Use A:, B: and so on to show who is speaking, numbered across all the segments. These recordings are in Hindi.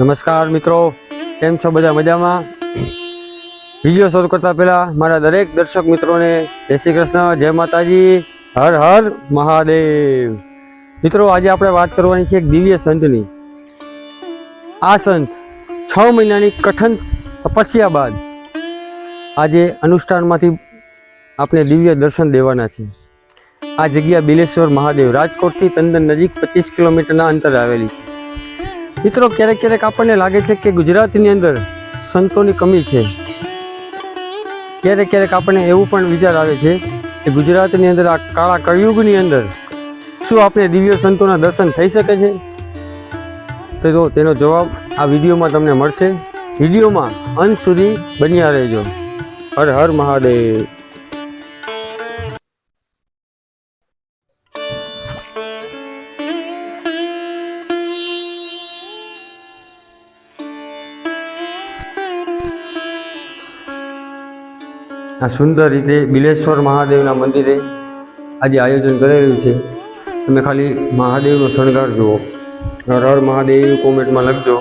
A: નમસ્કાર મિત્રો, કેમ છો બધા મજામાં? વીડિયો શરૂ કરતા પહેલા મારા દરેક દર્શક મિત્રોને જય શ્રી કૃષ્ણ, જય માતાજી, હર હર મહાદેવ. મિત્રો, આજે આપણે વાત કરવાની છે એક દિવ્ય સંતની. આ સંત છ મહિનાની કઠન તપસ્યા બાદ આજે અનુષ્ઠાનમાંથી આપણે દિવ્ય દર્શન દેવાના છે. આ જગ્યા બિલેશ્વર મહાદેવ રાજકોટથી તંદન નજીક પચીસ કિલોમીટરના અંતરે આવેલી છે. મિત્રો, ક્યારેક ક્યારેક આપણને લાગે છે કે ગુજરાતની અંદર સંતોની કમી છે. ક્યારેક ક્યારેક આપણને એવું પણ વિચાર આવે છે કે ગુજરાતની અંદર આ કાળા કળયુગની અંદર શું આપણે દિવ્ય સંતોના દર્શન થઈ શકે છે? તો તેનો જવાબ આ વિડીયોમાં તમને મળશે. વિડીયોમાં અંત સુધી બન્યા રહેજો. હર હર મહાદેવ. આ સુંદર રીતે બિલેશ્વર મહાદેવના મંદિરે આજે આયોજન કરેલું છે. તમે ખાલી મહાદેવનો શણગાર જુઓ. હર મહાદેવ, કોમેન્ટમાં લખજો.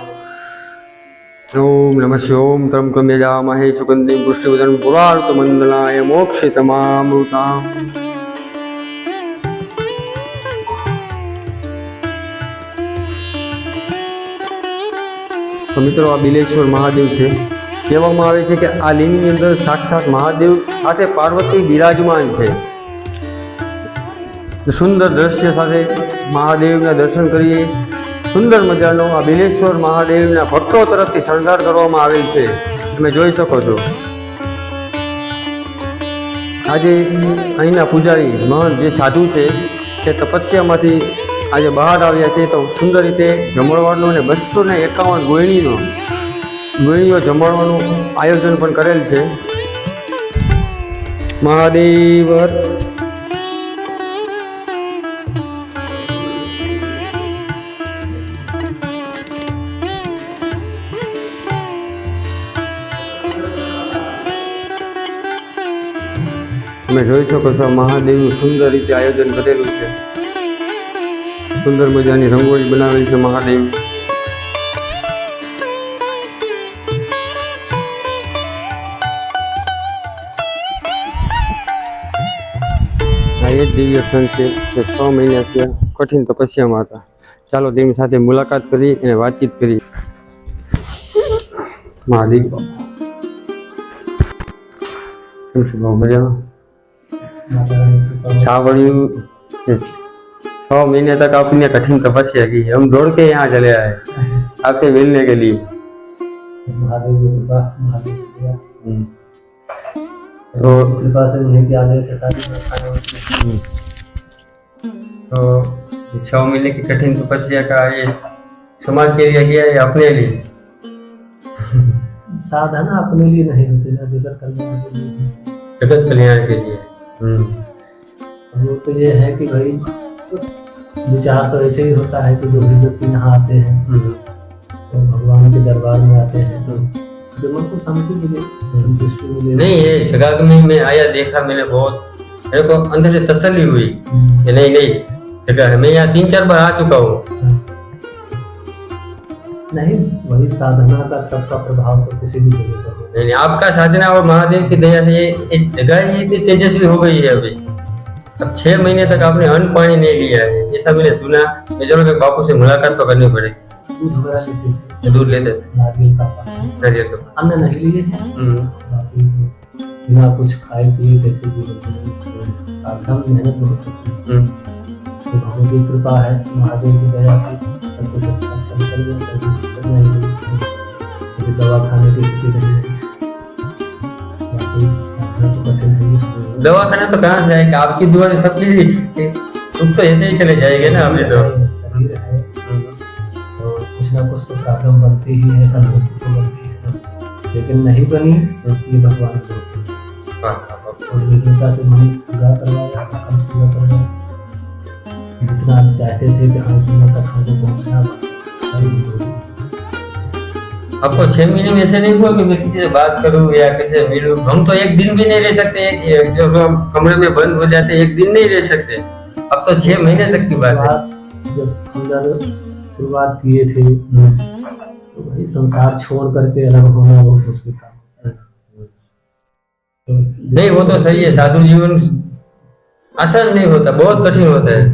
A: ઓમ નમઃ ઓમ ત્રમ કમ્યજા મહે સુગંધિ પુષ્ટિવદન પુરાર્ત મંદલાય મોક્ષ તમામૃતામ તો મિત્રો, આ બિલેશ્વર મહાદેવ છે. કહેવામાં આવે છે કે આ લિંગની અંદર સાક્ષાત મહાદેવ સાથે પાર્વતી બિરાજમાન છે. સુંદર દ્રશ્ય સાથે મહાદેવના દર્શન કરીએ. સુંદર મજાનો આ બિલેશ્વર મહાદેવના ભક્તો તરફથી શણગાર કરવામાં આવેલ છે. તમે જોઈ શકો છો. આજે અહીંના પૂજારી મહંત જે સાધુ છે, તે તપસ્યામાંથી આજે બહાર આવ્યા છે. તો સુંદર રીતે જમણવારનો અને બસો ને એકાવન ગોયણીનો ગોળીઓ જમાડવાનું આયોજન પણ કરેલ છે. મહાદેવ તમે જોઈ શકો છો, મહાદેવનું સુંદર રીતે આયોજન કરેલું છે. સુંદર મજાની રંગોળી બનાવેલી છે મહાદેવ. આ એ જ દિવ્ય સંત છે જે છ મહિનાથી કઠિન તપસ્યામાં હતા ચાલો તેમની સાથે મુલાકાત કરી અને વાતચીત કરી મહાદેવ કેમ છો બહુ મજામાં सावड़ियों छह महीने तक आपने कठिन तपस्या की हम दौड़ के यहाँ चले आए आपसे मिलने के लिए तो
B: कृपा से उन्हीं के आदेश से सारी व्यवस्थाएँ होती
A: तो छह महीने की कठिन तपस्या का ये समाज के लिए किया है या अपने लिए?
B: साधना अपने लिए नहीं होती ना जगत कल्याण के लिए।
A: जगत कल्याण के लिए। हम्म,
B: वो तो ये है कि भाई विचार तो ऐसे ही होता है कि जो भी व्यक्ति यहाँ आते हैं
A: हम्म,
B: तो भगवान के दरबार में आते हैं तो मन को शांति मिले संतुष्टि मिले।
A: नहीं ये जगह में मैं आया देखा मैंने बहुत मेरे को अंदर से तसल्ली हुई कि नहीं नहीं जगह है। मैं यहाँ तीन चार बार आ चुका हूँ।
B: नहीं वही साधना का तब का प्रभाव तो किसी भी जगह पर
A: नहीं नहीं आपका साधना और महादेव की दया से ये एक जगह ही इतनी तेजस्वी हो गई है अभी। अब छह महीने तक आपने अन्न पानी नहीं लिया है। ऐसा मैंने सुना मैं चलो बापू से मुलाकात तो करनी पड़ेगी।
B: दूध वगैरह लेते थे
A: दूध लेते थे
B: नारियल का पानी।
A: नारियल का
B: अन्न नहीं लिए हैं।
A: हम्म,
B: बाकी तो बिना कुछ खाए पिए कैसे जीवन चले साधना में मेहनत बहुत होती है।
A: हम्म,
B: तो भगवान की कृपा है महादेव की दया से सब कुछ अच्छा अच्छा निकल गया नहीं कभी दवा खाने की स्थिति नहीं तो कठिन है।
A: दवा खाना तो कहाँ से आएगा? आपकी दुआ सबकी दुख तो ऐसे ही चले जाएँगे ना अभी तो।
B: तो बनती ही है अनुभूति तो बनती है लेकिन नहीं बनी तो ये भगवान को
A: वाह, वाह, वाह।
B: और विघ्नता से मन पूरा करवाया संकल्प पूरा करवाया जितना आप चाहते थे कि हाँ इतना तक हमको पहुँचना
A: आपको छह महीने में ऐसे नहीं हुआ कि मैं किसी से बात करूँ या किसी से मिलूं? हम तो एक दिन भी नहीं रह सकते। जब हम कमरे में बंद हो जाते एक दिन नहीं रह सकते। अब तो छह महीने तक की बात है।
B: जब हम शुरुआत किए थे वही संसार छोड़ करके अलग होना बहुत मुश्किल काम तो
A: नहीं वो तो सही है साधु जीवन आसान नहीं होता बहुत कठिन होता है।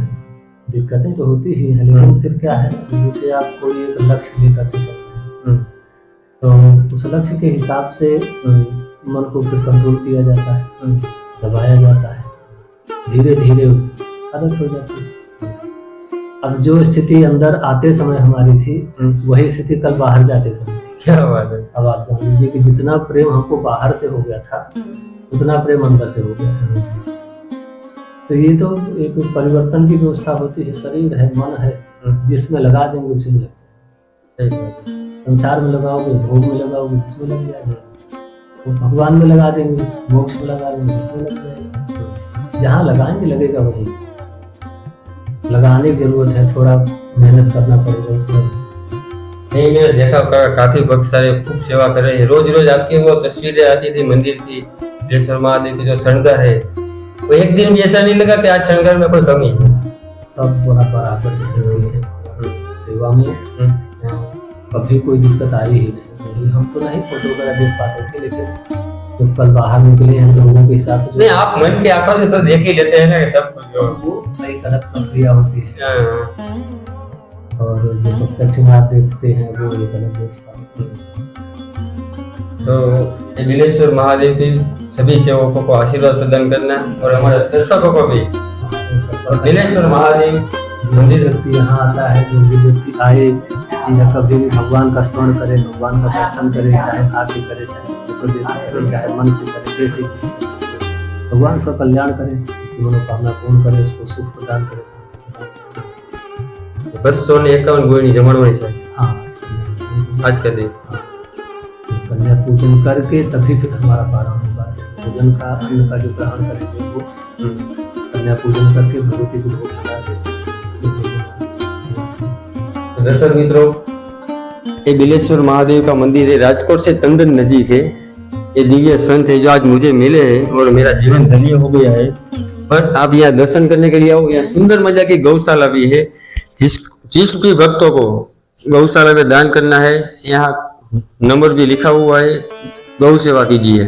B: दिक्कतें तो होती ही है लेकिन फिर क्या है जैसे आप कोई एक लक्ष्य लेकर के चलते हैं।
A: हम्म,
B: तो उस लक्ष्य के हिसाब से मन को फिर कंट्रोल किया जाता है
A: हम्म,
B: दबाया जाता है धीरे धीरे आदत हो जाती है। अब जो स्थिति अंदर आते समय हमारी थी
A: हम्म।
B: वही स्थिति कल बाहर जाते समय। थी
A: क्या बात है।
B: अब आप जान लीजिए कि जितना प्रेम हमको बाहर से हो गया था उतना प्रेम अंदर से हो गया था। तो ये तो एक परिवर्तन की व्यवस्था होती है शरीर है मन है
A: हम्म,
B: जिसमें लगा देंगे उसी में लगता है।
A: है
B: संसार में लगाओगे भोग में लगाओगे जिसमें लग जाएगा वो भगवान में लगा देंगे मोक्ष में लगा देंगे जिसमें लग जाएगा जहाँ लगाएँगे लगेगा वही। लगाने की ज़रूरत है थोड़ा मेहनत करना पड़ेगा उसमें।
A: नहीं मैंने देखा का, काफ़ी भक्त सारे खूब सेवा कर रहे हैं। रोज रोज आपकी वो तस्वीरें आती थी मंदिर की महादेव की जो शृंगार है वो एक दिन भी ऐसा नहीं लगा कि आज शृंगार में कोई कमी है?
B: सब बड़ा बराबर हुई है सेवा में।
A: हम्म,
B: कभी कोई दिक्कत आई ही नहीं हम तो नहीं फ़ोटो वगैरह देख पाते थे लेकिन जब कल बाहर निकले हैं तो लोगों के हिसाब से
A: नहीं आप मन के आँखों से तो देख ही लेते हैं ना सब कुछ जो
B: वो एक अलग प्रक्रिया होती है।
A: हाँ,
B: और जो प्रत्यक्ष में आप देखते हैं वो एक अलग व्यवस्था होती है।
A: तो ये बिलेश्वर महादेव की सभी सेवकों को आशीर्वाद प्रदान करना और हमारे दर्शकों को भी।
B: हाँ,
A: और बिलेश्वर महादेव।
B: जो भी व्यक्ति यहाँ आता है जो भी व्यक्ति आए या कभी भी भगवान का स्मरण करे भगवान का दर्शन करे चाहे आके करे चाहे फ़ोटो देख चाहे मन से करे जैसे भगवान उसका कल्याण करे। उसकी मनोकामना पूर्ण करे उसको सुख प्रदान करे शांति प्रदान करे।
A: बसो ने एकावन गोयनी जमणवानी છે
B: हाँ आज
A: આજ का दिन
B: हाँ, कन्या पूजन करके तभी फिर हमारा पारण होगा पूजन का अन्न का जो ग्रहण करेंगे वो कन्या पूजन करके भगवती को भोग लगा के फिर भोजन
A: तो दर्शक मित्रों ये बिलेश्वर महादेव का मंदिर है राजकोट से तंदन नजीक है ये दिव्य संत है जो आज मुझे मिले हैं और मेरा जीवन धन्य हो गया है पर आप यहाँ दर्शन करने के लिए आओ। यहाँ सुंदर मज़ा की गौशाला भी है। जिस जिस भी भक्तों को गौशाला में दान करना है यहाँ नंबर भी लिखा हुआ है। गौ सेवा कीजिए।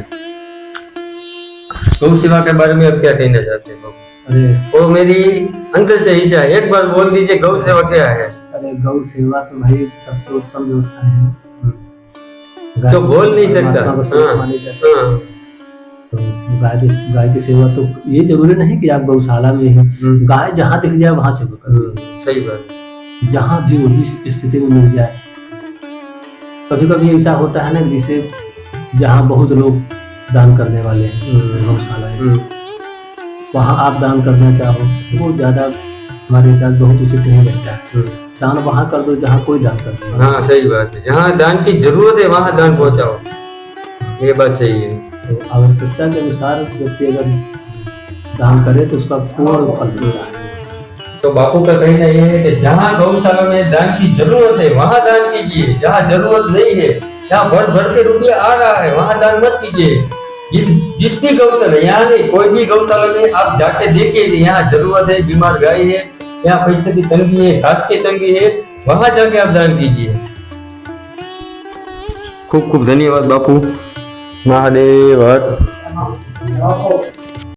A: गौ सेवा के बारे में आप क्या कहना चाहते हो?
B: अरे।
A: वो मेरी अंतर से इच्छा है एक बार बोल दीजिए गौ सेवा क्या है?
B: अरे गौ सेवा तो भाई सबसे उत्तम व्यवस्था है।
A: जो बोल नहीं सकता। हाँ।
B: है। गाय की गाय की सेवा तो ये ज़रूरी नहीं कि आप गौशाला में ही।
A: हम्म,
B: गाय जहाँ दिख जाए वहाँ सेवा करो।
A: हम्म, सही बात।
B: जहाँ भी वो जिस स्थिति में मिल जाए। कभी कभी ऐसा होता है ना जैसे जहाँ बहुत लोग दान करने वाले हैं
A: हम्म,
B: गौशाला है वहाँ आप दान करना चाहो वो ज़्यादा हमारे साथ बहुत उचित नहीं रहता। है। दान वहाँ कर दो जहाँ कोई दान कर दो।
A: हाँ सही बात है। जहाँ दान की ज़रूरत है वहाँ दान पहुँचाओ। ये बात सही है।
B: तो आवश्यकता के अनुसार व्यक्ति अगर दान करे तो उसका पूर्ण फल मिलता है।
A: तो बापू का कहना ये है कि जहाँ गौशाला में दान की ज़रूरत है वहाँ दान कीजिए। जहाँ ज़रूरत नहीं है जहाँ भर भर के रुपया आ रहा है वहाँ दान मत कीजिए। जिस जिस भी गौशाला यहाँ नहीं कोई भी गौशाला में आप जाके देखिए यहाँ ज़रूरत है बीमार गाय है यहाँ पैसे की तंगी है घास की तंगी है वहाँ जाके आप दान कीजिए। खूब खूब धन्यवाद बापू। महादेव हर